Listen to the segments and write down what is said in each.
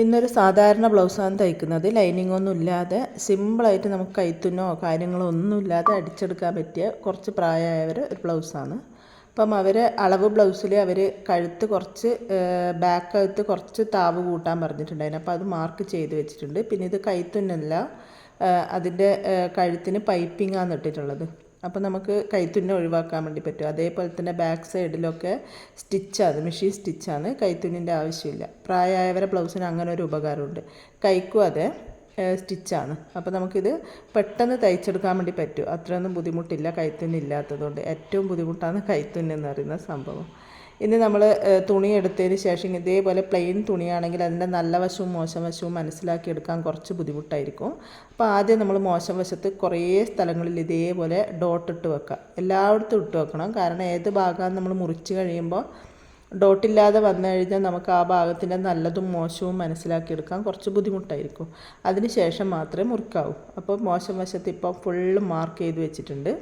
ഇന്നൊരു സാധാരണ ബ്ലൗസാണ് തയ്ക്കുന്നത്. ലൈനിങ് ഒന്നും ഇല്ലാതെ സിമ്പിളായിട്ട് നമുക്ക് കൈത്തുന്നോ കാര്യങ്ങളോ ഒന്നും ഇല്ലാതെ അടിച്ചെടുക്കാൻ പറ്റിയ കുറച്ച് പ്രായമായവർ ഒരു ബ്ലൗസാണ്. അപ്പം അവർ അളവ് ബ്ലൗസിൽ അവർ കഴുത്ത് കുറച്ച് ബാക്ക് കഴുത്ത് കുറച്ച് താവ് കൂട്ടാൻ പറഞ്ഞിട്ടുണ്ടായിരുന്നു. അപ്പോൾ അത് മാർക്ക് ചെയ്ത് വെച്ചിട്ടുണ്ട്. പിന്നെ ഇത് കൈത്തുന്നല്ല അതിന്റെ കഴുത്തിന് പൈപ്പിങ്ങാണ് ഇട്ടിട്ടുള്ളത്. അപ്പോൾ നമുക്ക് കൈത്തുന്ന ഒഴിവാക്കാൻ വേണ്ടി പറ്റും. അതേപോലെ തന്നെ ബാക്ക് സൈഡിലൊക്കെ സ്റ്റിച്ചാണ് മെഷീൻ സ്റ്റിച്ചാണ് കൈത്തുന്നിന്റെ ആവശ്യമില്ല. പ്രായമായവരെ ബ്ലൗസിന് അങ്ങനെ ഒരു ഉപകാരമുണ്ട്. കൈക്കും അതെ സ്റ്റിച്ചാണ് അപ്പോൾ നമുക്കിത് പെട്ടെന്ന് തയ്ച്ചെടുക്കാൻ വേണ്ടി പറ്റും. അത്രയൊന്നും ബുദ്ധിമുട്ടില്ല കൈത്തുന്നില്ലാത്തതുകൊണ്ട്. ഏറ്റവും ബുദ്ധിമുട്ടാണ് കൈത്തുന്നെന്ന് പറയുന്ന സംഭവം. ഇനി നമ്മൾ തുണി എടുത്തതിന് ശേഷം ഇതേപോലെ പ്ലെയിൻ തുണിയാണെങ്കിൽ അതിന്റെ നല്ല വശവും മോശം വശവും മനസ്സിലാക്കി എടുക്കാൻ കുറച്ച് ബുദ്ധിമുട്ടായിരിക്കും. അപ്പോൾ ആദ്യം നമ്മൾ മോശം വശത്ത് കുറേ സ്ഥലങ്ങളിൽ ഇതേപോലെ ഡോട്ട് ഇട്ട് വെക്കുക. എല്ലായിടത്തും ഇട്ട് വെക്കണം. കാരണം ഏത് ഭാഗം നമ്മൾ മുറിച്ച് കഴിയുമ്പോൾ ഡോട്ടില്ലാതെ വന്നു കഴിഞ്ഞാൽ നമുക്ക് ആ ഭാഗത്തിന്റെ നല്ലതും മോശവും മനസ്സിലാക്കിയെടുക്കാൻ കുറച്ച് ബുദ്ധിമുട്ടായിരിക്കും. അതിന് ശേഷം മാത്രമേ മുറിക്കാവൂ. അപ്പോൾ മോശം വശത്ത് ഇപ്പോൾ ഫുള്ള് മാർക്ക് ചെയ്ത് വെച്ചിട്ടുണ്ട്.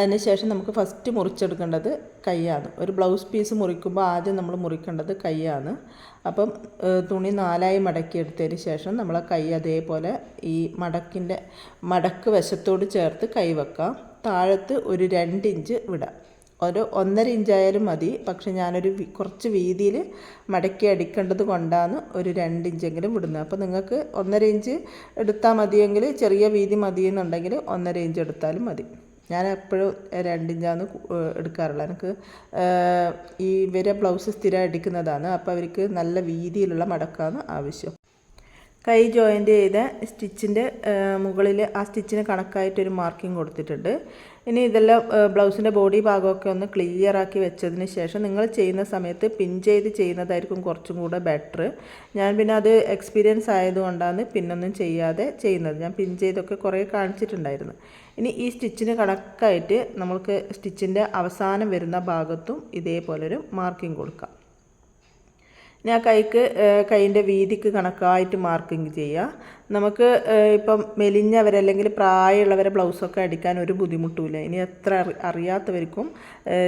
അതിന് ശേഷം നമുക്ക് ഫസ്റ്റ് മുറിച്ചെടുക്കേണ്ടത് കൈയാണ്. ഒരു ബ്ലൗസ് പീസ് മുറിക്കുമ്പോൾ ആദ്യം നമ്മൾ മുറിക്കേണ്ടത് കൈയാണ്. അപ്പം തുണി നാലായി മടക്കി എടുത്തതിന് ശേഷം നമ്മൾ കൈ അതേപോലെ ഈ മടക്കിന്റെ മടക്ക് വശത്തോട് ചേർത്ത് കൈ വെക്കാം. താഴത്ത് ഒരു രണ്ട് ഇഞ്ച് വിടാം. ഒരു ഒന്നര ഇഞ്ചായാലും മതി. പക്ഷെ ഞാനൊരു കുറച്ച് വീതിയിൽ മടക്കി അടിക്കേണ്ടത് കൊണ്ടാണ് ഒരു രണ്ട് ഇഞ്ചെങ്കിലും വിടുന്നത്. അപ്പോൾ നിങ്ങൾക്ക് ഒന്നര ഇഞ്ച് എടുത്താൽ മതിയെങ്കിൽ ചെറിയ വീതി മതിയെന്നുണ്ടെങ്കിൽ ഒന്നര ഇഞ്ച് എടുത്താലും മതി. ഞാൻ എപ്പോഴും രണ്ടിഞ്ചാന്ന് എടുക്കാറുള്ളത്. എനിക്ക് ഈ ഇവരെ ബ്ലൗസ് സ്ഥിരം അടിക്കുന്നതാണ് അപ്പോൾ അവർക്ക് നല്ല വീതിയിലുള്ള മടക്കാണ് ആവശ്യം. കൈ ജോയിന്റ് ചെയ്ത സ്റ്റിച്ചിന്റെ മുകളിൽ ആ സ്റ്റിച്ചിന് കണക്കായിട്ടൊരു മാർക്കിംഗ് കൊടുത്തിട്ടുണ്ട്. ഇനി ഇതെല്ലാം ബ്ലൗസിന്റെ ബോഡി ഭാഗമൊക്കെ ഒന്ന് ക്ലിയർ ആക്കി വെച്ചതിന് ശേഷം നിങ്ങൾ ചെയ്യുന്ന സമയത്ത് പിൻ ചെയ്ത് ചെയ്യുന്നതായിരിക്കും കുറച്ചും കൂടെ ബെറ്റർ ഞാൻ പിന്നെ അത് എക്സ്പീരിയൻസ് ആയതുകൊണ്ടാണ് പിന്നൊന്നും ചെയ്യാതെ ചെയ്യുന്നത്. ഞാൻ പിൻ ചെയ്തൊക്കെ കുറേ കാണിച്ചിട്ടുണ്ടായിരുന്നു. ഇനി ഈ സ്റ്റിച്ചിന് കണക്കായിട്ട് നമുക്ക് സ്റ്റിച്ചിന്റെ അവസാനം വരുന്ന ഭാഗത്തും ഇതേപോലൊരു മാർക്കിംഗ് കൊടുക്കാം. ആ കൈക്ക് കൈയിന്റെ വീതിക്ക് കണക്കായിട്ട് മാർക്കിങ് ചെയ്യുക. നമുക്ക് ഇപ്പം മെലിഞ്ഞവർ അല്ലെങ്കിൽ പ്രായമുള്ളവരെ ബ്ലൗസൊക്കെ അടിക്കാൻ ഒരു ബുദ്ധിമുട്ടുമില്ല. ഇനി എത്ര അറിയാത്തവർക്കും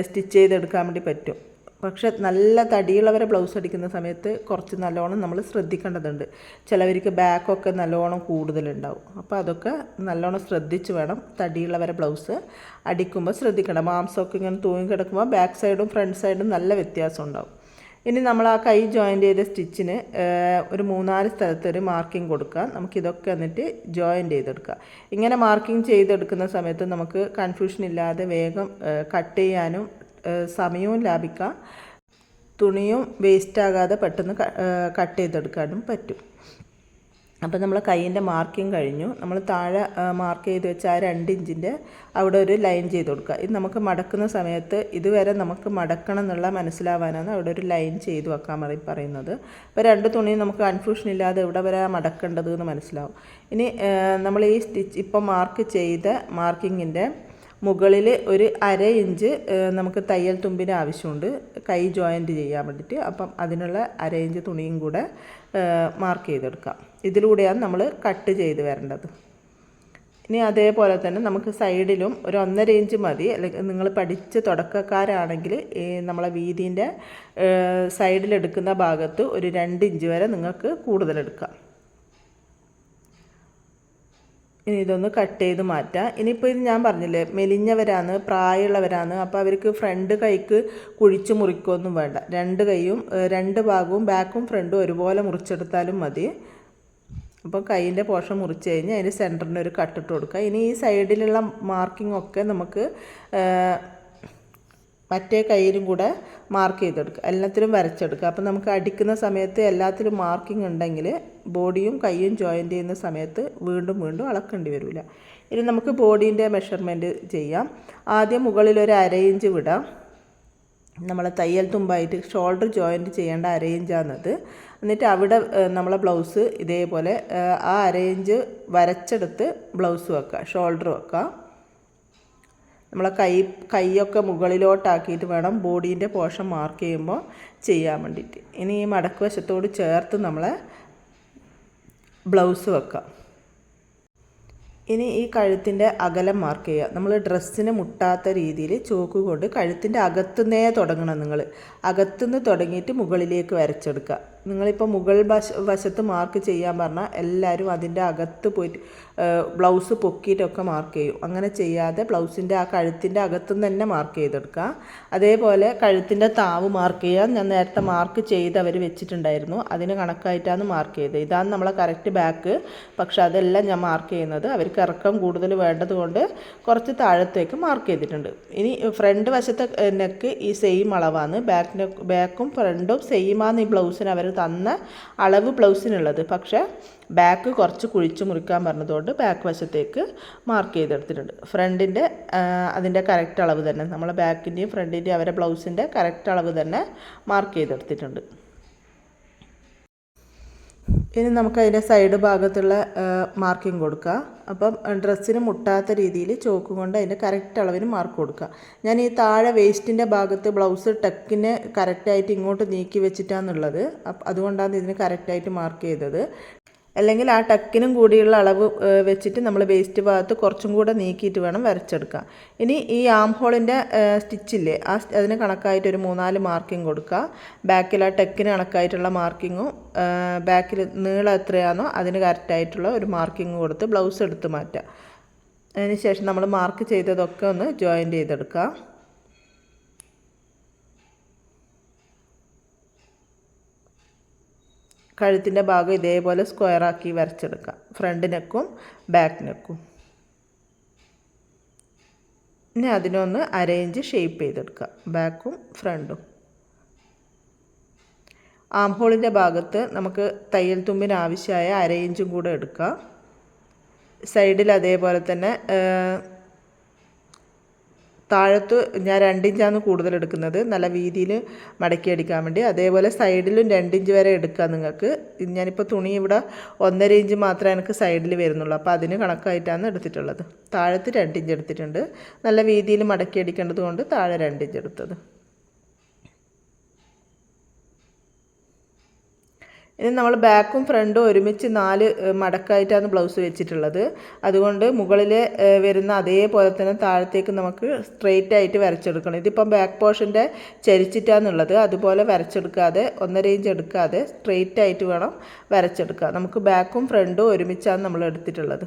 സ്റ്റിച്ച് ചെയ്തെടുക്കാൻ വേണ്ടി പറ്റും. പക്ഷെ നല്ല തടിയുള്ളവരെ ബ്ലൗസ് അടിക്കുന്ന സമയത്ത് കുറച്ച് നല്ലോണം നമ്മൾ ശ്രദ്ധിക്കേണ്ടതുണ്ട്. ചിലവർക്ക് ബാക്കൊക്കെ നല്ലോണം കൂടുതലുണ്ടാവും. അപ്പോൾ അതൊക്കെ നല്ലോണം ശ്രദ്ധിച്ച് വേണം തടിയുള്ളവരെ ബ്ലൗസ് അടിക്കുമ്പോൾ ശ്രദ്ധിക്കണം മാംസമൊക്കെ ഇങ്ങനെ തൂങ്ങി കിടക്കുമ്പോൾ ബാക്ക് സൈഡും ഫ്രണ്ട് സൈഡും നല്ല വ്യത്യാസം ഉണ്ടാവും. ഇനി നമ്മൾ ആ കൈ ജോയിന്റ് ചെയ്ത സ്റ്റിച്ചിന് ഒരു മൂന്നാൽ സ്ഥലത്ത് ഒരു മാർക്കിംഗ് കൊടുക്കുക. നമുക്കിതൊക്കെ എന്നിട്ട് ജോയിന്റ് ചെയ്തെടുക്കുക. ഇങ്ങനെ മാർക്കിംഗ് ചെയ്തെടുക്കുന്ന സമയത്ത് നമുക്ക് കൺഫ്യൂഷൻ ഇല്ലാതെ വേഗം കട്ട് ചെയ്യാനും സമയവും ലാഭിക്കാം. തുണിയും വേസ്റ്റ് ആകാതെ പെട്ടെന്ന് കട്ട് ചെയ്തെടുക്കാനും പറ്റും. അപ്പോൾ നമ്മൾ കൈയിന്റെ മാർക്കിങ് കഴിഞ്ഞു. നമ്മൾ താഴെ മാർക്ക് ചെയ്ത് വെച്ച ആ രണ്ട് ഇഞ്ചിന്റെ അവിടെ ഒരു ലൈൻ ചെയ്ത് കൊടുക്കുക. ഇത് നമുക്ക് മടക്കുന്ന സമയത്ത് ഇതുവരെ നമുക്ക് മടക്കണം എന്നുള്ള മനസ്സിലാവാനാണ് അവിടെ ഒരു ലൈൻ ചെയ്ത് വെക്കാൻ മതി പറയുന്നത്. അപ്പോൾ രണ്ട് തുണിയും നമുക്ക് കൺഫ്യൂഷൻ ഇല്ലാതെ എവിടെ വരെ മടക്കേണ്ടത് എന്ന് മനസ്സിലാവും. ഇനി നമ്മൾ ഈ സ്റ്റിച്ച് ഇപ്പോൾ മാർക്ക് ചെയ്ത മാർക്കിങ്ങിന്റെ മുകളിൽ ഒരു അര ഇഞ്ച് നമുക്ക് തയ്യൽ തുമ്പിന് ആവശ്യമുണ്ട്. കൈ ജോയിന്റ് ചെയ്യാൻ വേണ്ടിയിട്ട്. അപ്പം അതിനുള്ള അര ഇഞ്ച് തുണിയും കൂടെ മാർക്ക് ചെയ്തെടുക്കാം. ഇതിലൂടെയാണ് നമ്മൾ കട്ട് ചെയ്ത് വരേണ്ടത്. ഇനി അതേപോലെ തന്നെ നമുക്ക് സൈഡിലും ഒരു ഒന്നര ഇഞ്ച് മതി. അല്ലെങ്കിൽ നിങ്ങൾ പഠിച്ച് തുടക്കക്കാരാണെങ്കിൽ നമ്മളെ വീതിന്റെ സൈഡിലെടുക്കുന്ന ഭാഗത്ത് ഒരു രണ്ട് ഇഞ്ച് വരെ നിങ്ങൾക്ക് കൂടുതലെടുക്കാം ഇനി ഇതൊന്ന് കട്ട് ചെയ്ത് മാറ്റാം. ഇനിയിപ്പോൾ ഇത് ഞാൻ പറഞ്ഞില്ലേ മെലിഞ്ഞവരാണ് പ്രായമുള്ളവരാണ് അപ്പോൾ അവർക്ക് ഫ്രണ്ട് കൈക്ക് കുഴിച്ച് മുറിക്കൊന്നും വേണ്ട. രണ്ട് കൈയും രണ്ട് ഭാഗവും ബാക്കും ഫ്രണ്ടും ഒരുപോലെ മുറിച്ചെടുത്താലും മതി. അപ്പോൾ കൈയിന്റെ പോഷൻ മുറിച്ച് കഴിഞ്ഞ് അതിന്റെ സെന്ററിന് ഒരു കട്ടിട്ട് കൊടുക്കുക. ഇനി ഈ സൈഡിലുള്ള മാർക്കിംഗ് ഒക്കെ നമുക്ക് മറ്റേ കയ്യിലും കൂടെ മാർക്ക് ചെയ്തെടുക്കുക. എല്ലാത്തിലും വരച്ചെടുക്കുക. അപ്പോൾ നമുക്ക് അടിക്കുന്ന സമയത്ത് എല്ലാത്തിലും മാർക്കിംഗ് ഉണ്ടെങ്കിൽ ബോഡിയും കൈയും ജോയിന്റ് ചെയ്യുന്ന സമയത്ത് വീണ്ടും വീണ്ടും അളക്കേണ്ടി വരില്ല. ഇനി നമുക്ക് ബോഡീന്റെ മെഷർമെന്റ് ചെയ്യാം. ആദ്യം മുകളിൽ ഒരു അര ഇഞ്ച് വിടാം. നമ്മൾ തയ്യൽ തുമ്പായിട്ട് ഷോൾഡർ ജോയിന്റ് ചെയ്യേണ്ട അര ഇഞ്ചാണത്. എന്നിട്ട് അവിടെ നമ്മളെ ബ്ലൗസ് ഇതേപോലെ ആ അര ഇഞ്ച് വരച്ചെടുത്ത് ബ്ലൗസ് വെക്കുക ഷോൾഡർ വെക്കുക. നമ്മളെ കൈ കൈയൊക്കെ മുകളിലോട്ടാക്കിയിട്ട് വേണം ബോഡീന്റെ പോഷൻ മാർക്ക് ചെയ്യുമ്പോൾ ചെയ്യാൻ വേണ്ടിയിട്ട്. ഇനി ഈ മടക്ക് വശത്തോട് ചേർത്ത് നമ്മളെ ബ്ലൗസ് വെക്കാം ഇനി ഈ കഴുത്തിന്റെ അകലം മാർക്ക് ചെയ്യുക. നമ്മൾ ഡ്രസ്സിന് മുട്ടാത്ത രീതിയിൽ ചോക്ക് കൊണ്ട് കഴുത്തിന്റെ അകത്തുനിന്നേ തുടങ്ങണം നിങ്ങൾ. അകത്തുനിന്ന് തുടങ്ങിയിട്ട് മുകളിലേക്ക് വരച്ചെടുക്കുക. നിങ്ങളിപ്പോൾ മുകൾ വശ വശത്ത് മാർക്ക് ചെയ്യാൻ പറഞ്ഞാൽ എല്ലാവരും അതിന്റെ അകത്ത് പോയിട്ട് ബ്ലൗസ് പൊക്കിയിട്ടൊക്കെ മാർക്ക് ചെയ്യും. അങ്ങനെ ചെയ്യാതെ ബ്ലൗസിന്റെ ആ കഴുത്തിന്റെ അകത്തുനിന്ന് തന്നെ മാർക്ക് ചെയ്തെടുക്കുക. അതേപോലെ കഴുത്തിന്റെ താവ് മാർക്ക് ചെയ്യാൻ ഞാൻ നേരത്തെ മാർക്ക് ചെയ്ത് അവർ വെച്ചിട്ടുണ്ടായിരുന്നു. അതിന് കണക്കായിട്ടാണ് മാർക്ക് ചെയ്തത്. ഇതാണ് നമ്മളെ കറക്റ്റ് ബാക്ക് പക്ഷെ അതെല്ലാം ഞാൻ മാർക്ക് ചെയ്യുന്നത് അവർക്ക് ഇറക്കം കൂടുതൽ വേണ്ടതുകൊണ്ട് കുറച്ച് താഴത്തേക്ക് മാർക്ക് ചെയ്തിട്ടുണ്ട്. ഇനി ഫ്രണ്ട് വശത്തെ നെക്ക് ഈ സെയിം അളവാണ്. ബാക്ക് നെക്ക് ബാക്കും ഫ്രണ്ടും സെയിമാണ് ഈ ബ്ലൗസിന് അവർ തന്ന അളവ് ബ്ലൗസിനുള്ളത്. പക്ഷേ ബാക്ക് കുറച്ച് കുഴിച്ച് മുറിക്കാൻ പറഞ്ഞതുകൊണ്ട് ബാക്ക് വശത്തേക്ക് മാർക്ക് ചെയ്തെടുത്തിട്ടുണ്ട്. ഫ്രണ്ടിന്റെ അതിന്റെ കറക്റ്റ് അളവ് തന്നെ. നമ്മളെ ബാക്കിന്റെയും ഫ്രണ്ടിന്റെയും അവരെ ബ്ലൗസിന്റെ കറക്റ്റ് അളവ് തന്നെ മാർക്ക് ചെയ്തെടുത്തിട്ടുണ്ട്. ഇനി നമുക്ക് അതിന്റെ സൈഡ് ഭാഗത്തുള്ള മാർക്കിംഗ് കൊടുക്കുക അപ്പം ഡ്രസ്സിന് മുട്ടാത്ത രീതിയിൽ ചോക്ക് കൊണ്ട് അതിന്റെ കറക്റ്റ് അളവിന് മാർക്ക് കൊടുക്കുക ഞാൻ ഈ താഴെ വേസ്റ്റിന്റെ ഭാഗത്ത് ബ്ലൗസ് ടക്കിന് കറക്റ്റായിട്ട് ഇങ്ങോട്ട് നീക്കി വെച്ചിട്ടാണെന്നുള്ളത് അതുകൊണ്ടാണ് ഇതിന് കറക്റ്റായിട്ട് മാർക്ക് ചെയ്തത്. അല്ലെങ്കിൽ ആ ടക്കിനും കൂടിയുള്ള അളവ് വെച്ചിട്ട് നമ്മൾ വേസ്റ്റ് ഭാഗത്ത് കുറച്ചും കൂടെ നീക്കിയിട്ട് വേണം വരച്ചെടുക്കാൻ ഇനി ഈ ആം ഹോളിന്റെ സ്റ്റിച്ചില്ലേ ആ അതിന് കണക്കായിട്ട് ഒരു മൂന്നാൽ മാർക്കിംഗ് കൊടുക്കുക ബാക്കിൽ ആ ടെക്കിന് കണക്കായിട്ടുള്ള മാർക്കിങ്ങും ബാക്കിൽ നീളം എത്രയാണോ അതിന് കറക്റ്റായിട്ടുള്ള ഒരു മാർക്കിംഗ് കൊടുത്ത് ബ്ലൗസ് എടുത്ത് മാറ്റുക അതിന് ശേഷം നമ്മൾ മാർക്ക് ചെയ്തതൊക്കെ ഒന്ന് ജോയിന്റ് ചെയ്തെടുക്കുക കഴുത്തിന്റെ ഭാഗം ഇതേപോലെ സ്ക്വയറാക്കി വരച്ചെടുക്കാം. ഫ്രണ്ട് നെക്കും ബാക്ക് നെക്കും ഇനി അതിനൊന്ന് അരേഞ്ച് ഷേപ്പ് ചെയ്തെടുക്കുക ബാക്കും ഫ്രണ്ടും ആം ആംഹോളിന്റെ ഭാഗത്ത് നമുക്ക് തയ്യൽ തുമ്പിന് ആവശ്യമായ അരയിഞ്ചും കൂടെ എടുക്കുക സൈഡിൽ അതേപോലെ തന്നെ താഴത്ത് ഞാൻ രണ്ടിഞ്ചാണ് കൂടുതൽ എടുക്കുന്നത് നല്ല വീതിയിൽ മടക്കി അടിക്കാൻ വേണ്ടി. അതേപോലെ സൈഡിലും രണ്ടിഞ്ച് വരെ എടുക്കാം നിങ്ങൾക്ക്. ഞാനിപ്പോൾ തുണി ഇവിടെ ഒന്നര ഇഞ്ച് മാത്രമേ എനിക്ക് സൈഡിൽ വരുന്നുള്ളൂ. അപ്പോൾ അതിന് കണക്കായിട്ടാണ് എടുത്തിട്ടുള്ളത്. താഴത്ത് രണ്ടിഞ്ച് എടുത്തിട്ടുണ്ട്. നല്ല വീതിയിൽ മടക്കി അടിക്കേണ്ടത് കൊണ്ട് താഴെ രണ്ടിഞ്ച് എടുത്തത്. ഇനി നമ്മൾ ബാക്കും ഫ്രണ്ടും ഒരുമിച്ച് നാല് മടക്കായിട്ടാണ് ബ്ലൗസ് വെച്ചിട്ടുള്ളത്. അതുകൊണ്ട് മുകളിൽ വരുന്ന അതേപോലെ തന്നെ താഴത്തേക്ക് നമുക്ക് സ്ട്രെയിറ്റ് ആയിട്ട് വരച്ചെടുക്കണം. ഇതിപ്പം ബാക്ക് പോർഷന്റെ ചരിച്ചിട്ടാന്നുള്ളത്. അതുപോലെ വരച്ചെടുക്കാതെ ഒന്നര ഇഞ്ച് എടുക്കാതെ സ്ട്രെയിറ്റ് ആയിട്ട് വേണം വരച്ചെടുക്കുക നമുക്ക് ബാക്കും ഫ്രണ്ടും ഒരുമിച്ചാണ് നമ്മൾ എടുത്തിട്ടുള്ളത്.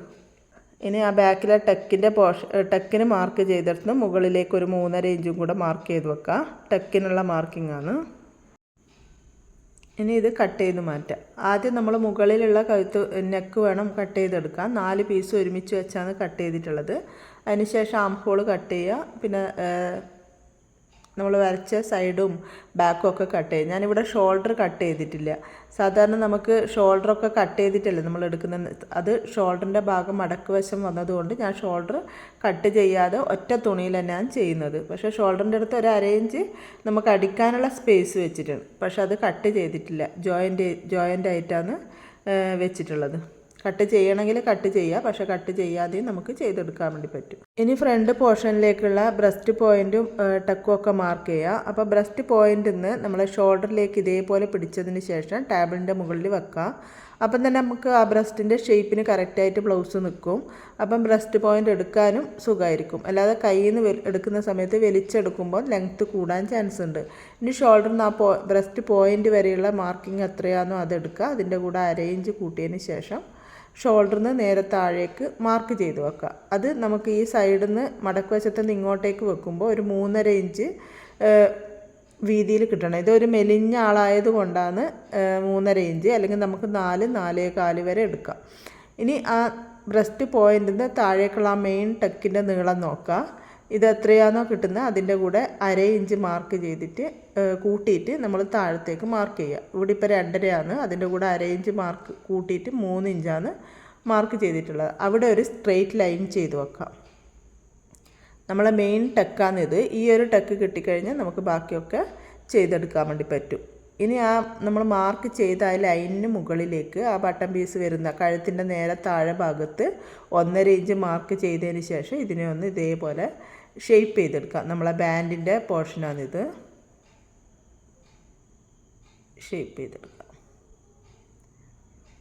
ഇനി ആ ബാക്കിലെ ടെക്കിന്റെ പോർഷൻ ടെക്കിന് മാർക്ക് ചെയ്തെടുത്ത് മുകളിലേക്ക് ഒരു മൂന്നര ഇഞ്ചും കൂടെ മാർക്ക് ചെയ്ത് വെക്കുക ടെക്കിനുള്ള മാർക്കിംഗ് ആണ് ഇനി ഇത് കട്ട് ചെയ്ത് മാറ്റാം. ആദ്യം നമ്മൾ മുകളിലുള്ള കഴുത്ത് നെക്ക് വേണം കട്ട് ചെയ്തെടുക്കാം നാല് പീസ് ഒരുമിച്ച് വെച്ചാണ് കട്ട് ചെയ്തിട്ടുള്ളത്. അതിനുശേഷം ആം ഹോൾ കട്ട് ചെയ്യുക. പിന്നെ നമ്മൾ വരച്ച സൈഡും ബാക്കും ഒക്കെ കട്ട് ചെയ്യും. ഞാനിവിടെ ഷോൾഡർ കട്ട് ചെയ്തിട്ടില്ല. സാധാരണ നമുക്ക് ഷോൾഡറൊക്കെ കട്ട് ചെയ്തിട്ടല്ലേ നമ്മൾ എടുക്കുന്ന അത് ഷോൾഡറിന്റെ ഭാഗം മടക്ക് വശം വന്നതുകൊണ്ട് ഞാൻ ഷോൾഡർ കട്ട് ചെയ്യാതെ ഒറ്റ തുണിയിൽ തന്നെയാണ് ചെയ്യുന്നത്. പക്ഷേ ഷോൾഡറിന്റെ അടുത്ത് ഒരു അരയിഞ്ച് നമുക്ക് അടിക്കാനുള്ള സ്പേസ് വെച്ചിട്ടുണ്ട്. പക്ഷേ അത് കട്ട് ചെയ്തിട്ടില്ല. ജോയിന്റ് ജോയിന്റ് ആയിട്ടാണ് വെച്ചിട്ടുള്ളത്. കട്ട് ചെയ്യണമെങ്കിൽ കട്ട് ചെയ്യുക. പക്ഷേ കട്ട് ചെയ്യാതെയും നമുക്ക് ചെയ്തെടുക്കാൻ വേണ്ടി പറ്റും. ഇനി ഫ്രണ്ട് പോർഷനിലേക്കുള്ള ബ്രസ്റ്റ് പോയിന്റും ടക്കും ഒക്കെ മാർക്ക് ചെയ്യുക. അപ്പോൾ ബ്രസ്റ്റ് പോയിന്റിൽ നിന്ന് നമ്മൾ ഷോൾഡറിലേക്ക് ഇതേപോലെ പിടിച്ചതിന് ശേഷം ടേബിളിന്റെ മുകളിൽ വെക്കുക. അപ്പം തന്നെ നമുക്ക് ആ ബ്രസ്റ്റിന്റെ ഷേപ്പിന് കറക്റ്റായിട്ട് ബ്ലൗസ് നിൽക്കും. അപ്പം ബ്രസ്റ്റ് പോയിന്റ് എടുക്കാനും സുഖമായിരിക്കും. അല്ലാതെ കയ്യിൽ നിന്ന് എടുക്കുന്ന സമയത്ത് വലിച്ചെടുക്കുമ്പോൾ ലെങ്ത്ത് കൂടാൻ ചാൻസ് ഉണ്ട്. ഇനി ഷോൾഡറിൽ നിന്ന് ആ പോ ബ്രസ്റ്റ് പോയിന്റ് വരെയുള്ള മാർക്കിംഗ് എത്രയാണോ അതെടുക്കുക അതിന്റെ കൂടെ അരയിഞ്ച് കൂട്ടിയതിന് ശേഷം ഷോൾഡറിൽ നിന്ന് നേരെ താഴേക്ക് മാർക്ക് ചെയ്ത് വെക്കുക. അത് നമുക്ക് ഈ സൈഡിൽ നിന്ന് മടക്ക് വശത്ത് നിന്ന് ഇങ്ങോട്ടേക്ക് വെക്കുമ്പോൾ ഒരു മൂന്നര ഇഞ്ച് വീതിയിൽ കിട്ടണം. ഇതൊരു മെലിഞ്ഞ ആളായത് കൊണ്ടാണ് മൂന്നര ഇഞ്ച് അല്ലെങ്കിൽ നമുക്ക് നാല് നാലേ കാൽ വരെ എടുക്കാം. ഇനി ആ ബ്രസ്റ്റ് പോയിന്റിൽ നിന്ന് താഴേക്കുള്ള ആ മെയിൻ ടെക്കിന്റെ നീളം നോക്കുക. ഇത് എത്രയാണോ കിട്ടുന്നത് അതിന്റെ കൂടെ അര ഇഞ്ച് മാർക്ക് ചെയ്തിട്ട് കൂട്ടിയിട്ട് നമ്മൾ താഴത്തേക്ക് മാർക്ക് ചെയ്യുക. ഇവിടെ ഇപ്പോൾ രണ്ടരയാണ് അതിന്റെ കൂടെ അര ഇഞ്ച് മാർക്ക് കൂട്ടിയിട്ട് മൂന്ന് ഇഞ്ചാണ് മാർക്ക് ചെയ്തിട്ടുള്ളത്. അവിടെ ഒരു സ്ട്രെയിറ്റ് ലൈൻ ചെയ്ത് വെക്കാം. നമ്മളെ മെയിൻ ടെക്കാണിത് ഈ ഒരു ടെക്ക് കിട്ടിക്കഴിഞ്ഞാൽ നമുക്ക് ബാക്കിയൊക്കെ ചെയ്തെടുക്കാൻ വേണ്ടി പറ്റും. ഇനി ആ നമ്മൾ മാർക്ക് ചെയ്ത ആ ലൈനിന് മുകളിലേക്ക് ആ ബട്ടൺ പീസ് വരുന്ന കഴുത്തിന്റെ നേരെ താഴെ ഭാഗത്ത് ഒന്നര ഇഞ്ച് മാർക്ക് ചെയ്തതിന് ശേഷം ഇതിനെ ഒന്ന് ഇതേപോലെ ഷേപ്പ് ചെയ്തെടുക്കാം. നമ്മളെ ബാൻഡിന്റെ പോർഷനാണിത് ഷേപ്പ് ചെയ്തെടുക്കാം.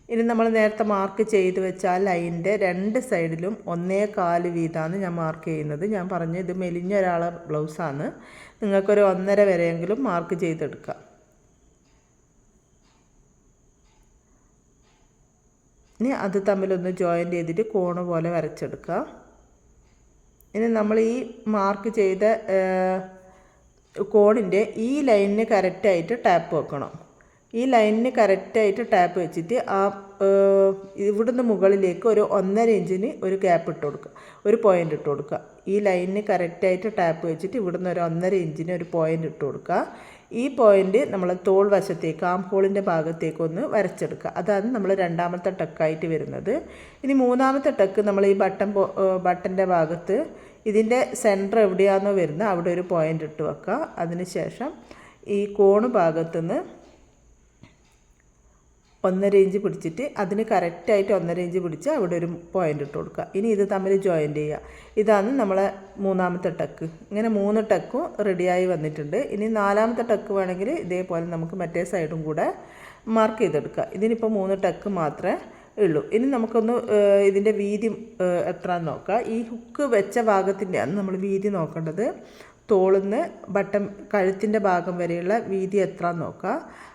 ഇനി നമ്മൾ നേരത്തെ മാർക്ക് ചെയ്ത് വെച്ച ആ ലൈനിന്റെ രണ്ട് സൈഡിലും ഒന്നേ കാൽ വീതമാണ് ഞാൻ മാർക്ക് ചെയ്യുന്നത്. ഞാൻ പറഞ്ഞു ഇത് മെലിഞ്ഞ ഒരാളെ ബ്ലൗസാണ് നിങ്ങൾക്കൊരു ഒന്നര വരെയെങ്കിലും മാർക്ക് ചെയ്തെടുക്കാം. ഇനി അത് തമ്മിലൊന്ന് ജോയിന്റ് ചെയ്തിട്ട് കോണ് പോലെ വരച്ചെടുക്കുക ഇനി നമ്മൾ ഈ മാർക്ക് ചെയ്ത കോണിന്റെ ഈ ലൈനിന് കറക്റ്റായിട്ട് ടാപ്പ് വെക്കണം. ഈ ലൈനിന് കറക്റ്റായിട്ട് ടാപ്പ് വെച്ചിട്ട് ആ ഇവിടുന്ന് മുകളിലേക്ക് ഒരു ഒന്നര ഇഞ്ചിന് ഒരു ഗ്യാപ്പ് ഇട്ട് കൊടുക്കുക. ഒരു പോയിന്റ് ഇട്ട് കൊടുക്കുക. ഈ ലൈനിന് കറക്റ്റായിട്ട് ടാപ്പ് വെച്ചിട്ട് ഇവിടുന്ന് ഒരു ഒന്നര ഇഞ്ചിന് ഒരു പോയിന്റ് ഇട്ട് കൊടുക്കുക. ഈ പോയിന്റ് നമ്മൾ തോൾ വശത്തേക്ക് ആം ഹോളിന്റെ ഭാഗത്തേക്ക് ഒന്ന് വരച്ചെടുക്കുക. അതാണ് നമ്മൾ രണ്ടാമത്തെ ടക്കായിട്ട് വരുന്നത്. ഇനി മൂന്നാമത്തെ ടക്ക് നമ്മൾ ഈ ബട്ടൺ ബട്ടന്റെ ഭാഗത്ത് ഇതിന്റെ സെന്റർ എവിടെയാണോ വരുന്നത് അവിടെ ഒരു പോയിന്റ് ഇട്ട് വെക്കുക. അതിനുശേഷം ഈ കോണ് ഭാഗത്തുനിന്ന് ഒന്നര ഇഞ്ച് പിടിച്ചിട്ട് അതിന് കറക്റ്റായിട്ട് ഒന്നര ഇഞ്ച് പിടിച്ച് അവിടെ ഒരു പോയിന്റ് ഇട്ട് കൊടുക്കുക. ഇനി ഇത് തമ്മിൽ ജോയിന്റ് ചെയ്യുക. ഇതാണ് നമ്മളെ മൂന്നാമത്തെ ടക്ക് ഇങ്ങനെ മൂന്ന് ടക്കും റെഡിയായി വന്നിട്ടുണ്ട്. ഇനി നാലാമത്തെ ടക്ക് വേണമെങ്കിൽ ഇതേപോലെ നമുക്ക് മറ്റേ സൈഡും കൂടെ മാർക്ക് ചെയ്തെടുക്കുക. ഇതിനിപ്പോൾ മൂന്ന് ടക്ക് മാത്രമേ ഉള്ളൂ. ഇനി നമുക്കൊന്ന് ഇതിന്റെ വീതി എത്ര എത്രയാണെന്ന് നോക്കാം. ഈ ഹുക്ക് വെച്ച ഭാഗത്തിന്റെയാണ് നമ്മൾ വീതി നോക്കേണ്ടത്. തോളിന്ന് ബട്ടൺ കഴുത്തിന്റെ ഭാഗം വരെയുള്ള വീതി എത്ര നോക്കുക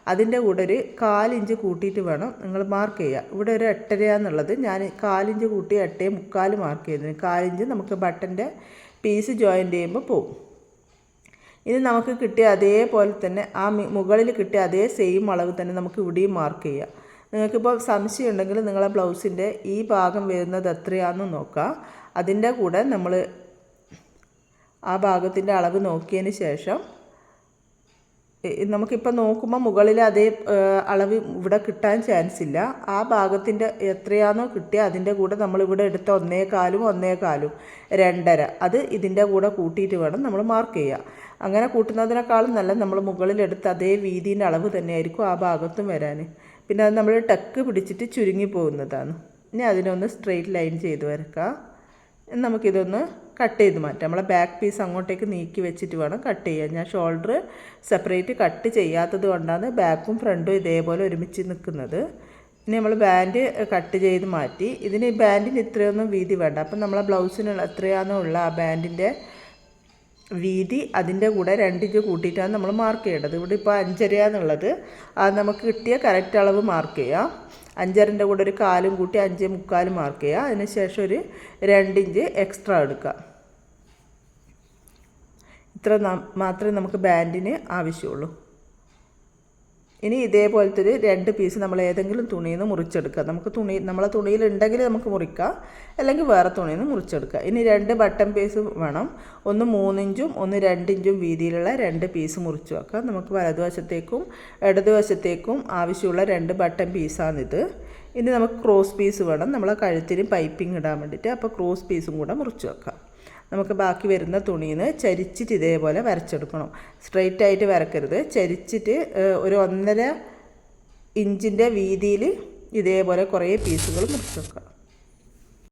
അതിന്റെ കൂടെ ഒരു കാലിഞ്ച് കൂട്ടിയിട്ട് വേണം നിങ്ങൾ മാർക്ക് ചെയ്യുക ഇവിടെ ഒരു എട്ടരയാന്നുള്ളത് ഞാൻ കാലിഞ്ച് കൂട്ടി എട്ടേ മുക്കാൽ മാർക്ക് ചെയ്തതിന് കാലിഞ്ച് നമുക്ക് ബട്ടന്റെ പീസ് ജോയിന്റ് ചെയ്യുമ്പോൾ പോകും ഇത് നമുക്ക് കിട്ടിയ അതേപോലെ തന്നെ ആ മുകളിൽ കിട്ടിയ അതേ സെയിം അളവ് തന്നെ നമുക്ക് ഇവിടെയും മാർക്ക് ചെയ്യാം. നിങ്ങൾക്കിപ്പോൾ സംശയം ഉണ്ടെങ്കിൽ നിങ്ങളെ ബ്ലൗസിന്റെ ഈ ഭാഗം വരുന്നത് എത്രയാണെന്ന് നോക്കുക അതിന്റെ കൂടെ നമ്മൾ ആ ഭാഗത്തിന്റെ അളവ് നോക്കിയതിന് ശേഷം നമുക്കിപ്പോൾ നോക്കുമ്പോൾ മുകളിൽ അതേ അളവ് ഇവിടെ കിട്ടാൻ ചാൻസ് ഇല്ല. ആ ഭാഗത്തിന്റെ എത്രയാണോ കിട്ടിയ അതിന്റെ കൂടെ നമ്മളിവിടെ എടുത്ത ഒന്നേ കാലും ഒന്നേ കാലും രണ്ടര. അത് ഇതിന്റെ കൂടെ കൂട്ടിയിട്ട് വേണം നമ്മൾ മാർക്ക് ചെയ്യുക അങ്ങനെ കൂട്ടുന്നതിനേക്കാളും നല്ല നമ്മൾ മുകളിലെടുത്ത അതേ വീതിന്റെ അളവ് തന്നെയായിരിക്കും ആ ഭാഗത്തും വരാൻ പിന്നെ അത് നമ്മൾ ടക്ക് പിടിച്ചിട്ട് ചുരുങ്ങി പോകുന്നതാണ്. ഇനി അതിനൊന്ന് സ്ട്രെയിറ്റ് ലൈൻ ചെയ്ത് വരക്കാം. നമുക്കിതൊന്ന് കട്ട് ചെയ്ത് മാറ്റാം. നമ്മളെ ബാക്ക് പീസ് അങ്ങോട്ടേക്ക് നീക്കി വെച്ചിട്ട് വേണം കട്ട് ചെയ്യാൻ. ഞാൻ ഷോൾഡർ സെപ്പറേറ്റ് കട്ട് ചെയ്യാത്തത് കൊണ്ടാണ് ബാക്കും ഫ്രണ്ടും ഇതേപോലെ ഒരുമിച്ച് നിൽക്കുന്നത് ഇനി നമ്മൾ ബാൻഡ് കട്ട് ചെയ്ത് മാറ്റി. ഇതിന് ബാൻഡിന് ഇത്രയൊന്നും വീതി വേണ്ട. അപ്പം നമ്മളെ ബ്ലൗസിനുള്ള എത്രയാണോ ഉള്ള ആ ബാൻഡിന്റെ വീതി അതിന്റെ കൂടെ രണ്ടിഞ്ച് കൂട്ടിയിട്ടാണ് നമ്മൾ മാർക്ക് ചെയ്യേണ്ടത്. ഇവിടെ ഇപ്പോൾ അഞ്ചരയാന്നുള്ളത്. അത് നമുക്ക് കിട്ടിയ കറക്റ്റ് അളവ് മാർക്ക് ചെയ്യാം. അഞ്ചരന്റെ കൂടെ ഒരു കാലും കൂട്ടി അഞ്ച് മുക്കാലും മാർക്ക് ചെയ്യുക അതിന് ശേഷം ഒരു രണ്ടിഞ്ച് എക്സ്ട്രാ എടുക്കുക ഇത്ര മാത്രമേ നമുക്ക് ബാൻഡിന് ആവശ്യമുള്ളൂ. ഇനി ഇതേപോലത്തെ ഒരു രണ്ട് പീസ് നമ്മൾ ഏതെങ്കിലും തുണിയിൽ നിന്ന് മുറിച്ചെടുക്കുക. നമുക്ക് തുണി നമ്മളെ തുണിയിലുണ്ടെങ്കിൽ നമുക്ക് മുറിക്കാം. അല്ലെങ്കിൽ വേറെ തുണിയിൽ നിന്ന് മുറിച്ചെടുക്കുക ഇനി രണ്ട് ബട്ടൺ പീസ് വേണം. ഒന്ന് മൂന്നിഞ്ചും ഒന്ന് രണ്ടിഞ്ചും വീതിയിലുള്ള രണ്ട് പീസ് മുറിച്ച് വെക്കാം. നമുക്ക് വലതുവശത്തേക്കും ഇടതുവശത്തേക്കും ആവശ്യമുള്ള രണ്ട് ബട്ടൺ പീസാണിത് ഇനി നമുക്ക് ക്രോസ് പീസ് വേണം. നമ്മളെ കഴുത്തിന് പൈപ്പിംഗ് ഇടാൻ വേണ്ടിയിട്ട്. അപ്പോൾ ക്രോസ് പീസും കൂടെ മുറിച്ച് വെക്കാം. നമുക്ക് ബാക്കി വരുന്ന തുണിയിൽ നിന്ന് ചരിച്ചിട്ട് ഇതേപോലെ വരച്ചെടുക്കണം. സ്ട്രെയിറ്റ് ആയിട്ട് വരക്കരുത്. ചരിച്ചിട്ട് ഒരു ഒന്നര ഇഞ്ചിന്റെ വീതിയിൽ ഇതേപോലെ കുറേ പീസുകൾ മുറിച്ചെടുക്കണം